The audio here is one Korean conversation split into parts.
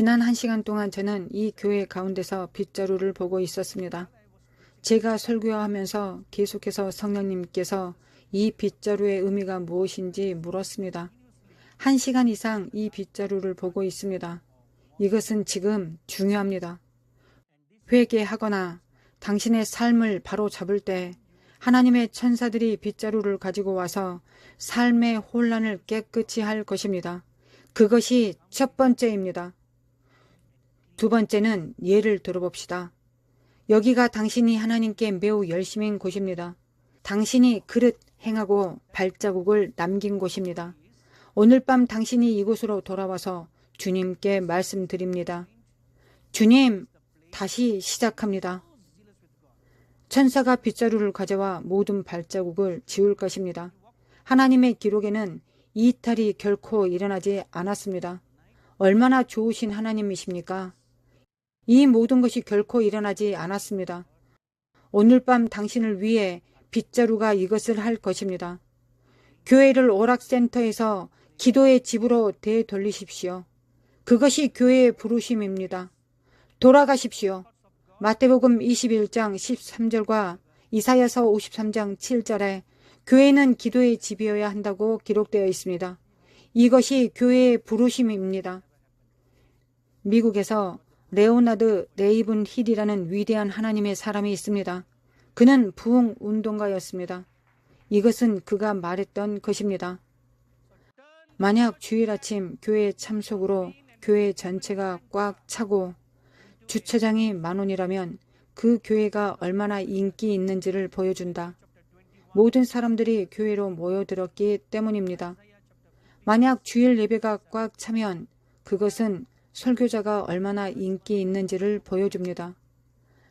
지난 한 시간 동안 저는 이 교회 가운데서 빗자루를 보고 있었습니다. 제가 설교하면서 계속해서 성령님께서 이 빗자루의 의미가 무엇인지 물었습니다. 한 시간 이상 이 빗자루를 보고 있습니다. 이것은 지금 중요합니다. 회개하거나 당신의 삶을 바로 잡을 때 하나님의 천사들이 빗자루를 가지고 와서 삶의 혼란을 깨끗이 할 것입니다. 그것이 첫 번째입니다. 두 번째는 예를 들어봅시다. 여기가 당신이 하나님께 매우 열심인 곳입니다. 당신이 그릇 행하고 발자국을 남긴 곳입니다. 오늘 밤 당신이 이곳으로 돌아와서 주님께 말씀드립니다. 주님, 다시 시작합니다. 천사가 빗자루를 가져와 모든 발자국을 지울 것입니다. 하나님의 기록에는 이탈이 결코 일어나지 않았습니다. 얼마나 좋으신 하나님이십니까? 이 모든 것이 결코 일어나지 않았습니다. 오늘 밤 당신을 위해 빗자루가 이것을 할 것입니다. 교회를 오락센터에서 기도의 집으로 되돌리십시오. 그것이 교회의 부르심입니다. 돌아가십시오. 마태복음 21장 13절과 이사야서 53장 7절에 교회는 기도의 집이어야 한다고 기록되어 있습니다. 이것이 교회의 부르심입니다. 미국에서 레오나드 레이븐 힐이라는 위대한 하나님의 사람이 있습니다. 그는 부흥 운동가였습니다. 이것은 그가 말했던 것입니다. 만약 주일 아침 교회 참석으로 교회 전체가 꽉 차고 주차장이 만 원이라면 그 교회가 얼마나 인기 있는지를 보여준다. 모든 사람들이 교회로 모여들었기 때문입니다. 만약 주일 예배가 꽉 차면 그것은 설교자가 얼마나 인기 있는지를 보여줍니다.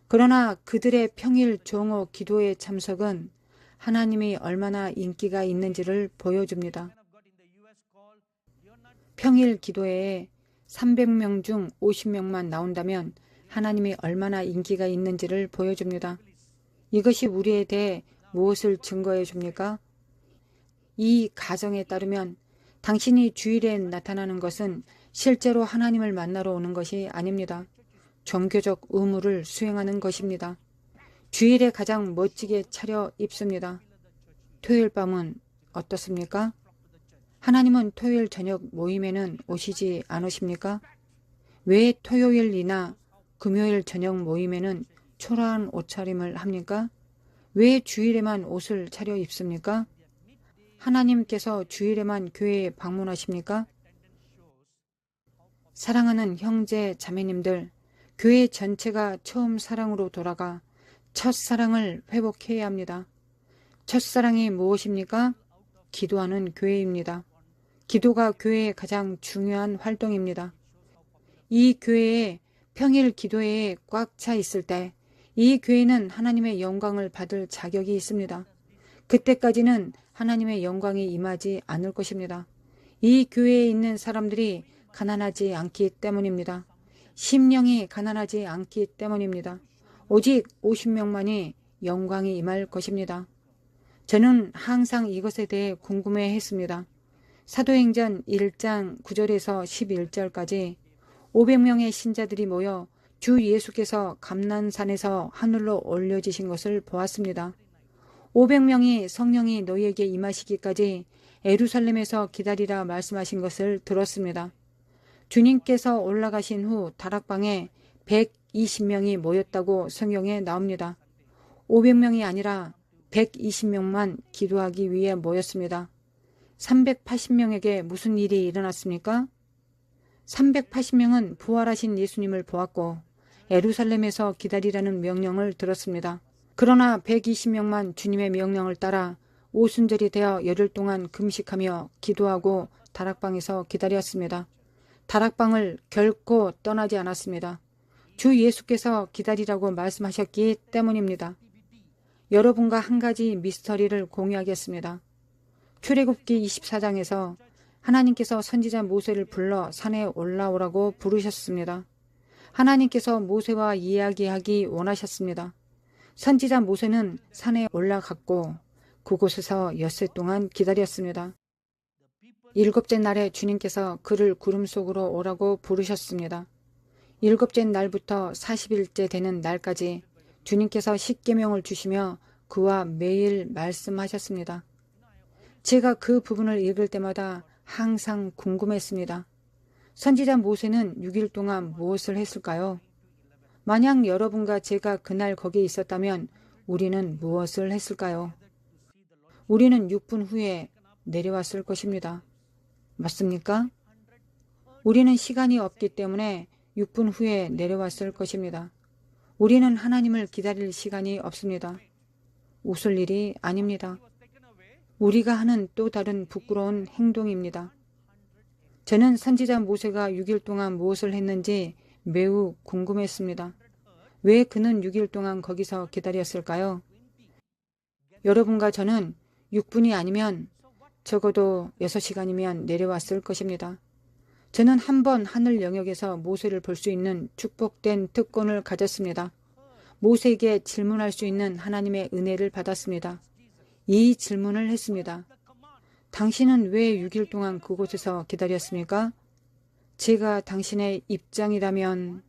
그러나 그들의 평일 종호 기도의 참석은 하나님이 얼마나 인기가 있는지를 보여줍니다. 평일 기도회에 300명 중 50명만 나온다면 하나님이 얼마나 인기가 있는지를 보여줍니다. 이것이 우리에 대해 무엇을 증거해 줍니까? 이 가정에 따르면 당신이 주일에 나타나는 것은 실제로 하나님을 만나러 오는 것이 아닙니다. 종교적 의무를 수행하는 것입니다. 주일에 가장 멋지게 차려 입습니다. 토요일 밤은 어떻습니까? 하나님은 토요일 저녁 모임에는 오시지 않으십니까? 왜 토요일이나 금요일 저녁 모임에는 초라한 옷차림을 합니까? 왜 주일에만 옷을 차려 입습니까? 하나님께서 주일에만 교회에 방문하십니까? 사랑하는 형제 자매님들, 교회 전체가 처음 사랑으로 돌아가 첫사랑을 회복해야 합니다. 첫사랑이 무엇입니까? 기도하는 교회입니다. 기도가 교회의 가장 중요한 활동입니다. 이 교회에 평일 기도회에 꽉 차 있을 때 이 교회는 하나님의 영광을 받을 자격이 있습니다. 그때까지는 하나님의 영광이 임하지 않을 것입니다. 이 교회에 있는 사람들이 가난하지 않기 때문입니다. 심령이 가난하지 않기 때문입니다. 오직 50명만이 영광이 임할 것입니다. 저는 항상 이것에 대해 궁금해 했습니다. 사도행전 1장 9절에서 11절까지 500명의 신자들이 모여 주 예수께서 감난산에서 하늘로 올려지신 것을 보았습니다. 500명이 성령이 너희에게 임하시기까지 에루살렘에서 기다리라 말씀하신 것을 들었습니다. 주님께서 올라가신 후 다락방에 120명이 모였다고 성경에 나옵니다. 500명이 아니라 120명만 기도하기 위해 모였습니다. 380명에게 무슨 일이 일어났습니까? 380명은 부활하신 예수님을 보았고 에루살렘에서 기다리라는 명령을 들었습니다. 그러나 120명만 주님의 명령을 따라 오순절이 되어 열흘 동안 금식하며 기도하고 다락방에서 기다렸습니다. 다락방을 결코 떠나지 않았습니다. 주 예수께서 기다리라고 말씀하셨기 때문입니다. 여러분과 한 가지 미스터리를 공유하겠습니다. 출애굽기 24장에서 하나님께서 선지자 모세를 불러 산에 올라오라고 부르셨습니다. 하나님께서 모세와 이야기하기 원하셨습니다. 선지자 모세는 산에 올라갔고 그곳에서 엿새 동안 기다렸습니다. 일곱째 날에 주님께서 그를 구름 속으로 오라고 부르셨습니다. 일곱째 날부터 40일째 되는 날까지 주님께서 십계명을 주시며 그와 매일 말씀하셨습니다. 제가 그 부분을 읽을 때마다 항상 궁금했습니다. 선지자 모세는 6일 동안 무엇을 했을까요? 만약 여러분과 제가 그날 거기에 있었다면 우리는 무엇을 했을까요? 우리는 6분 후에 내려왔을 것입니다. 맞습니까? 우리는 시간이 없기 때문에 6분 후에 내려왔을 것입니다. 우리는 하나님을 기다릴 시간이 없습니다. 웃을 일이 아닙니다. 우리가 하는 또 다른 부끄러운 행동입니다. 저는 선지자 모세가 6일 동안 무엇을 했는지 매우 궁금했습니다. 왜 그는 6일 동안 거기서 기다렸을까요? 여러분과 저는 6분이 아니면 적어도 6시간이면 내려왔을 것입니다. 저는 한 번 하늘 영역에서 모세를 볼 수 있는 축복된 특권을 가졌습니다. 모세에게 질문할 수 있는 하나님의 은혜를 받았습니다. 이 질문을 했습니다. 당신은 왜 6일 동안 그곳에서 기다렸습니까? 제가 당신의 입장이라면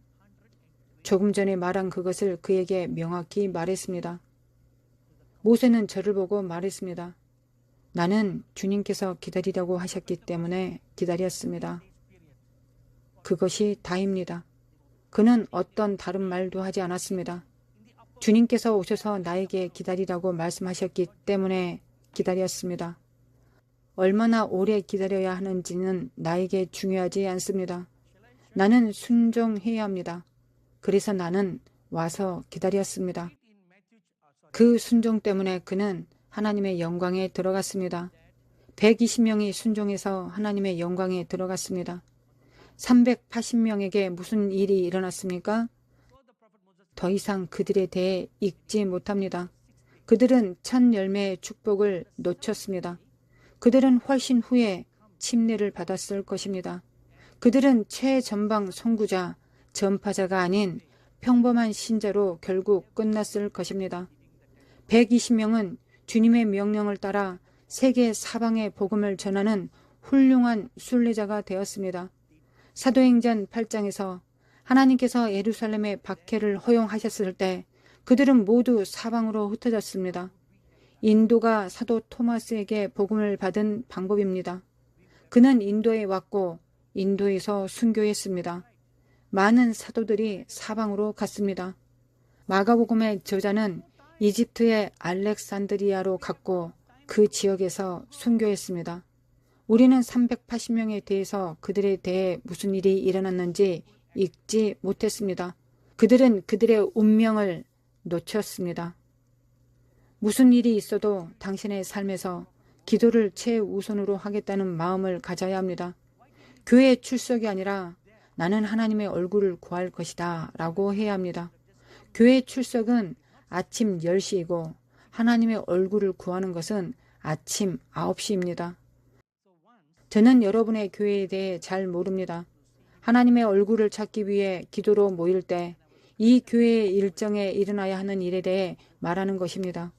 조금 전에 말한 그것을 그에게 명확히 말했습니다. 모세는 저를 보고 말했습니다. 나는 주님께서 기다리라고 하셨기 때문에 기다렸습니다. 그것이 다입니다. 그는 어떤 다른 말도 하지 않았습니다. 주님께서 오셔서 나에게 기다리라고 말씀하셨기 때문에 기다렸습니다. 얼마나 오래 기다려야 하는지는 나에게 중요하지 않습니다. 나는 순종해야 합니다. 그래서 나는 와서 기다렸습니다. 그 순종 때문에 그는 하나님의 영광에 들어갔습니다. 120명이 순종해서 하나님의 영광에 들어갔습니다. 380명에게 무슨 일이 일어났습니까? 더 이상 그들에 대해 읽지 못합니다. 그들은 첫 열매의 축복을 놓쳤습니다. 그들은 훨씬 후에 침례를 받았을 것입니다. 그들은 최전방 선구자, 전파자가 아닌 평범한 신자로 결국 끝났을 것입니다. 120명은 주님의 명령을 따라 세계 사방의 복음을 전하는 훌륭한 순례자가 되었습니다. 사도행전 8장에서 하나님께서 예루살렘의 박해를 허용하셨을 때 그들은 모두 사방으로 흩어졌습니다. 인도가 사도 토마스에게 복음을 받은 방법입니다. 그는 인도에 왔고 인도에서 순교했습니다. 많은 사도들이 사방으로 갔습니다. 마가복음의 저자는 이집트의 알렉산드리아로 갔고 그 지역에서 순교했습니다. 우리는 380명에 대해서 그들에 대해 무슨 일이 일어났는지 읽지 못했습니다. 그들은 그들의 운명을 놓쳤습니다. 무슨 일이 있어도 당신의 삶에서 기도를 최우선으로 하겠다는 마음을 가져야 합니다. 교회 출석이 아니라 나는 하나님의 얼굴을 구할 것이다 라고 해야 합니다. 교회 출석은 아침 10시이고 하나님의 얼굴을 구하는 것은 아침 9시입니다. 저는 여러분의 교회에 대해 잘 모릅니다. 하나님의 얼굴을 찾기 위해 기도로 모일 때 이 교회의 일정에 일어나야 하는 일에 대해 말하는 것입니다.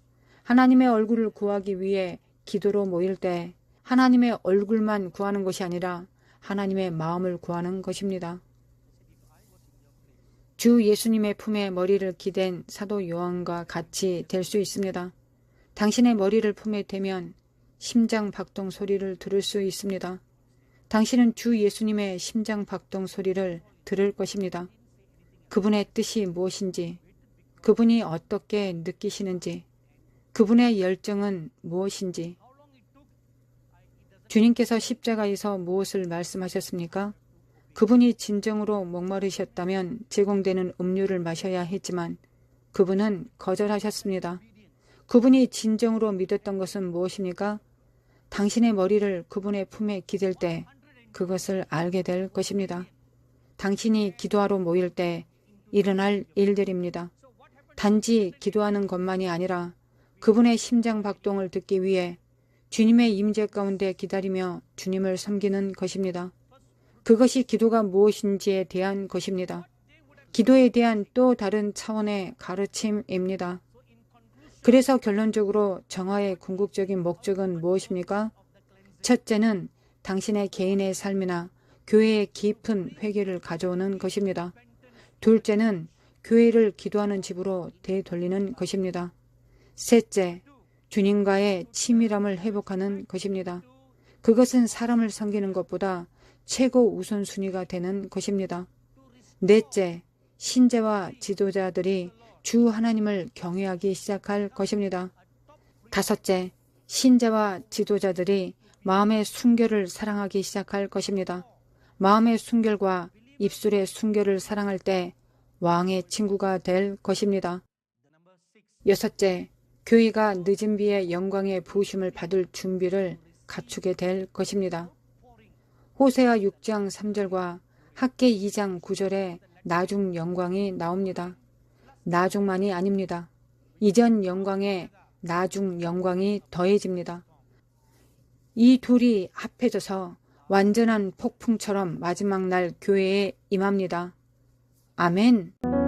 하나님의 얼굴을 구하기 위해 기도로 모일 때 하나님의 얼굴만 구하는 것이 아니라 하나님의 마음을 구하는 것입니다. 주 예수님의 품에 머리를 기댄 사도 요한과 같이 될 수 있습니다. 당신의 머리를 품에 대면 심장 박동 소리를 들을 수 있습니다. 당신은 주 예수님의 심장 박동 소리를 들을 것입니다. 그분의 뜻이 무엇인지, 그분이 어떻게 느끼시는지, 그분의 열정은 무엇인지, 주님께서 십자가에서 무엇을 말씀하셨습니까? 그분이 진정으로 목마르셨다면 제공되는 음료를 마셔야 했지만 그분은 거절하셨습니다. 그분이 진정으로 믿었던 것은 무엇입니까? 당신의 머리를 그분의 품에 기댈 때 그것을 알게 될 것입니다. 당신이 기도하러 모일 때 일어날 일들입니다. 단지 기도하는 것만이 아니라 그분의 심장 박동을 듣기 위해 주님의 임재 가운데 기다리며 주님을 섬기는 것입니다. 그것이 기도가 무엇인지에 대한 것입니다. 기도에 대한 또 다른 차원의 가르침입니다. 그래서 결론적으로 정화의 궁극적인 목적은 무엇입니까? 첫째는 당신의 개인의 삶이나 교회의 깊은 회개를 가져오는 것입니다. 둘째는 교회를 기도하는 집으로 되돌리는 것입니다. 셋째, 주님과의 친밀함을 회복하는 것입니다. 그것은 사람을 섬기는 것보다 최고 우선순위가 되는 것입니다. 넷째, 신재와 지도자들이 주 하나님을 경외하기 시작할 것입니다. 다섯째, 신재와 지도자들이 마음의 순결을 사랑하기 시작할 것입니다. 마음의 순결과 입술의 순결을 사랑할 때 왕의 친구가 될 것입니다. 여섯째, 교회가 늦은 비의 영광의 부으심을 받을 준비를 갖추게 될 것입니다. 호세아 6장 3절과 학계 2장 9절에 나중 영광이 나옵니다. 나중만이 아닙니다. 이전 영광에 나중 영광이 더해집니다. 이 둘이 합해져서 완전한 폭풍처럼 마지막 날 교회에 임합니다. 아멘.